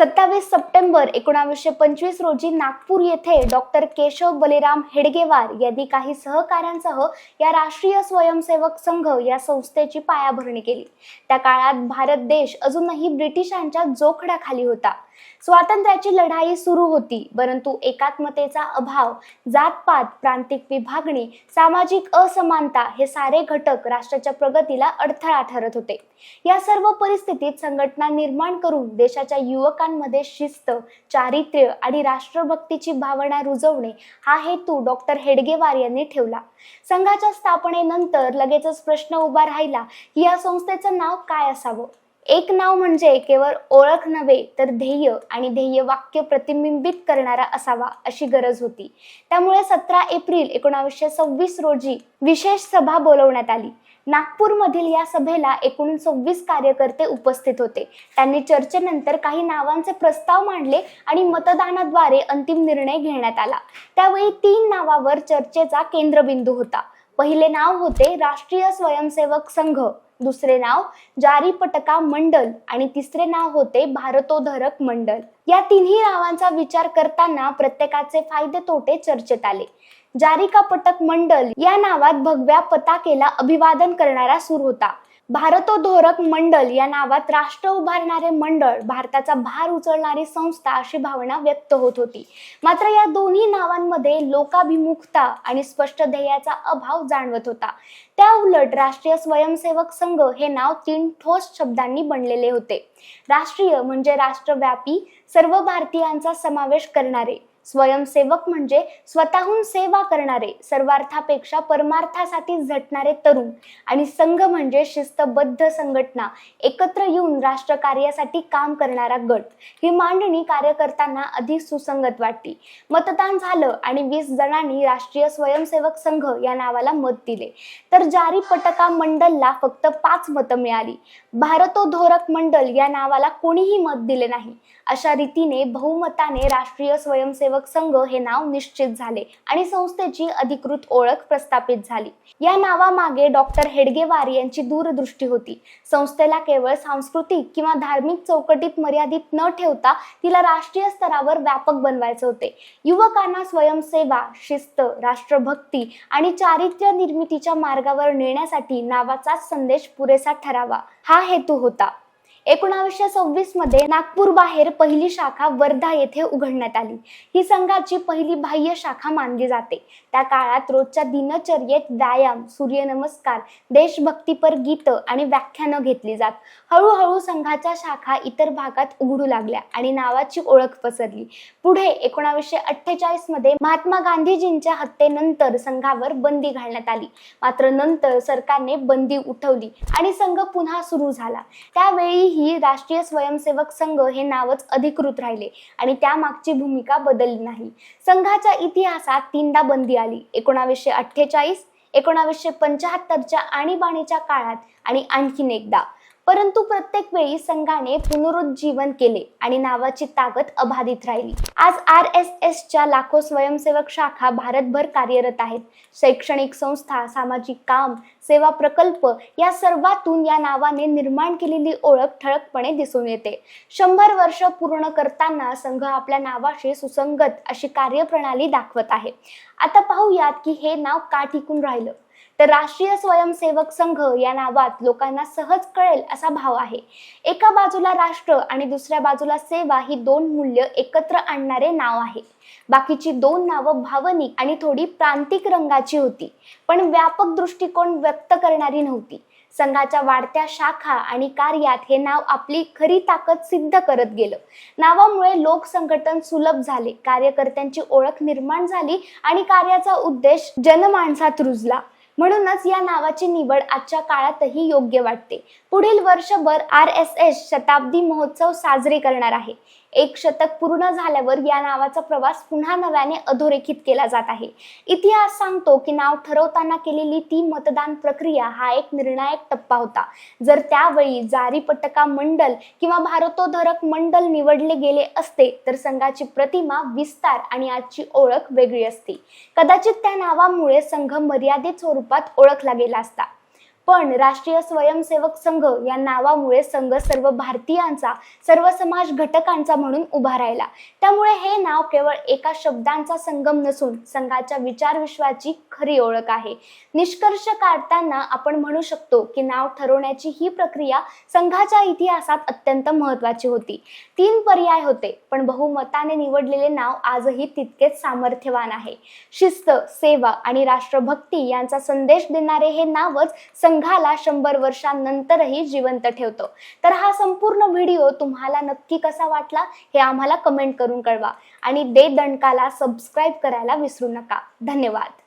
सत्तावीस सप्टेंबर एकोणावीसशे पंचवीस रोजी नागपूर येथे डॉक्टर केशव बलिराम हेडगेवार यांनी काही सहकाऱ्यांसह या राष्ट्रीय स्वयंसेवक संघ या संस्थेची पायाभरणी केली. त्या काळात भारत देश अजूनही ब्रिटिशांच्या जोखडाखाली होता. स्वातंत्र्याची लढाई सुरू होती परंतु एकात्मतेचा अभाव जातपात प्रांतिक विभागणी सामाजिक असमानता हे सारे घटक राष्ट्राच्या प्रगतीला अडथळा ठरत होते. या सर्व परिस्थितीत संघटना निर्माण करून देशाच्या लोकांमध्ये शिस्त चारित्र्य आणि राष्ट्रभक्तीची भावना रुजवणे हा हेतू डॉक्टर हेडगेवार यांनी ठेवला. संघाच्या स्थापनेनंतर लगेचच प्रश्न उभा राहिला की या संस्थेचं नाव काय असावं? एक नाव म्हणजे केवळ ओळख नव्हे तर ध्येय आणि ध्येय वाक्य प्रतिबिंबित करणारा असावा अशी गरज होती. त्यामुळे सतरा एप्रिल एकोणावीसशे सव्वीस रोजी विशेष सभा बोलवण्यात आली. नागपूरमधील या सभेला एकूण सव्वीस कार्यकर्ते उपस्थित होते. त्यांनी चर्चेनंतर काही नावांचे प्रस्ताव मांडले आणि मतदानाद्वारे अंतिम निर्णय घेण्यात आला. त्यावेळी तीन नावावर चर्चेचा केंद्रबिंदू होता. पहिले नाव होते राष्ट्रीय स्वयंसेवक संघ दुसरे नाव जारी पटका मंडल आणि तिसरे नाव होते भारतोधरक मंडल. या तिन्ही नावांचा विचार करताना प्रत्येकाचे फायदे तोटे चर्चेत आले. जारिका पटक मंडल या नावात भगव्या पताकेला अभिवादन करणारा सूर होता. भारतोधोरक मंडल या नावात राष्ट्र उभारणारे मंडळ भारताचा भार उचलणारी संस्था अशी भावना व्यक्त होत होती. मात्र या दोन्ही नावांमध्ये लोकाभिमुखता आणि स्पष्ट ध्येयाचा अभाव जाणवत होता. त्या उलट राष्ट्रीय स्वयंसेवक संघ हे नाव तीन ठोस शब्दांनी बनलेले होते. राष्ट्रीय म्हणजे राष्ट्रव्यापी सर्व भारतीयांचा समावेश करणारे. स्वयंसेवक म्हणजे स्वतःहून सेवा करणारे सर्वार्थापेक्षा परमार्थासाठी झटणारे तरुण. आणि संघ म्हणजे शिस्तबद्ध संघटना एकत्र येऊन राष्ट्रकार्यासाठी काम करणारा गट. ही मांडणी कार्यकर्त्यांना अधिक सुसंगत वाटली. मतदान झालं आणि वीस जणांनी राष्ट्रीय स्वयंसेवक संघ या नावाला मत दिले. तर जारी पटका मंडलला फक्त पाच मतं मिळाली. भारतोधोरक मंडल या नावाला कोणीही मत दिले नाही. अशा रीतीने बहुमताने राष्ट्रीय स्वयंसेवक संघ हे नाव निश्चित झाले आणि संस्थेची अधिकृत ओळख प्रस्थापित झाली. या नावामागे डॉक्टर हेडगेवार यांची दूरदृष्टी होती. संस्थेला केवळ सांस्कृतिक किंवा धार्मिक चौकटीत मर्यादित न ठेवता तिला राष्ट्रीय स्तरावर व्यापक बनवायचे होते. युवकांना स्वयंसेवा शिस्त राष्ट्रभक्ती आणि चारित्र्य निर्मितीच्या मार्गावर नेण्यासाठी नावाचाच संदेश पुरेसा ठरावा. हा हेतू होता. एकोणावीसशे सव्वीसमध्ये नागपूर बाहेर पहिली शाखा वर्धा येथे उघडण्यात आली. ही संघाची पहिली बाह्य शाखा मानली जाते. त्या काळात रोजच्या दिनचर्येत व्यायाम सूर्यनमस्कार देशभक्तीपर गीत आणि व्याख्यानं घेतली जात. हळूहळू संघाच्या शाखा इतर भागात उघडू लागल्या आणि नावाची ओळख पसरली. पुढे एकोणावीसशे अठ्ठेचाळीसमध्ये महात्मा गांधीजींच्या हत्येनंतर संघावर बंदी घालण्यात आली. मात्र नंतर सरकारने बंदी उठवली आणि संघ पुन्हा सुरू झाला. त्यावेळी ही राष्ट्रीय स्वयंसेवक संघ हे नावच अधिकृत राहिले आणि त्यामागची भूमिका बदलली नाही. संघाच्या इतिहासात तीनदा बंदी आली. एकोणावीसशे अठ्ठेचाळीस एकोणावीसशे पंचाहत्तरच्या आणीबाणीच्या काळात आणि आणखीन एकदा. परंतु प्रत्येक वेळी संघाने पुनरुज्जीवन केले आणि नावाची ताकद अबाधित राहिली. आज आर एस एसच्या लाखो स्वयंसेवक शाखा भारतभर कार्यरत आहेत. शैक्षणिक संस्था सामाजिक काम सेवा प्रकल्प या सर्वातून या नावाने निर्माण केलेली ओळख ठळकपणे दिसून येते. शंभर वर्ष पूर्ण करताना संघ आपल्या नावाशी सुसंगत अशी कार्यप्रणाली दाखवत आहे. आता पाहूयात की हे नाव का टिकून राहिलं? तर राष्ट्रीय स्वयंसेवक संघ या नावात लोकांना सहज कळेल असा भाव आहे. एका बाजूला राष्ट्र आणि दुसऱ्या बाजूला सेवा ही दोन मूल्य एकत्र आणणारे नाव आहे. बाकीची दोन नावं भावनिक आणि थोडी प्रांतिक रंगाची होती पण व्यापक दृष्टिकोन व्यक्त करणारी नव्हती. संघाच्या वाढत्या शाखा आणि कार्यात हे नाव आपली खरी ताकद सिद्ध करत गेलं. नावामुळे लोक संघटन सुलभ झाले कार्यकर्त्यांची ओळख निर्माण झाली आणि कार्याचा उद्देश जनमानसात रुजला. म्हणूनच या नावाची निवड आजच्या काळातही योग्य वाटते. पुढील वर्षभर आर एस एस शताब्दी महोत्सव साजरे करणार आहे. एक शतक पूर्ण झाल्यावर या नावाचा प्रवास पुन्हा नव्याने अधोरेखित केला जात आहे. इतिहास सांगतो की नाव ठरवताना केलेली ती मतदान प्रक्रिया हा एक निर्णायक टप्पा होता. जर त्यावेळी जारी पटका मंडल किंवा भारतोधरक मंडल निवडले गेले असते तर संघाची प्रतिमा विस्तार आणि आजची ओळख वेगळी असती. कदाचित त्या नावामुळे संघ मर्यादित स्वरूपात ओळखला गेला असता. पण राष्ट्रीय स्वयंसेवक संघ या नावामुळे संघ सर्व भारतीयांचा सर्व समाज घटकांचा म्हणून उभा राहिला. त्यामुळे हे नाव केवळ एका शब्दांचा संगम नसून संघाच्या विचारविश्वाची खरी ओळख आहे. निष्कर्ष काढताना आपण म्हणू शकतो की नाव ठरवण्याची ही प्रक्रिया संघाच्या इतिहासात अत्यंत महत्वाची होती. तीन पर्याय होते पण बहुमताने निवडलेले नाव आजही तितकेच सामर्थ्यवान आहे. शिस्त सेवा आणि राष्ट्रभक्ती यांचा संदेश देणारे हे नावच संघ संघाला शंभर वर्षांनंतरही जिवंत ठेवतो. तर हा संपूर्ण व्हिडिओ तुम्हाला नक्की कसा वाटला हे आम्हाला कमेंट करून कळवा. आणि दे दणकाला सबस्क्राईब करायला विसरू नका. धन्यवाद.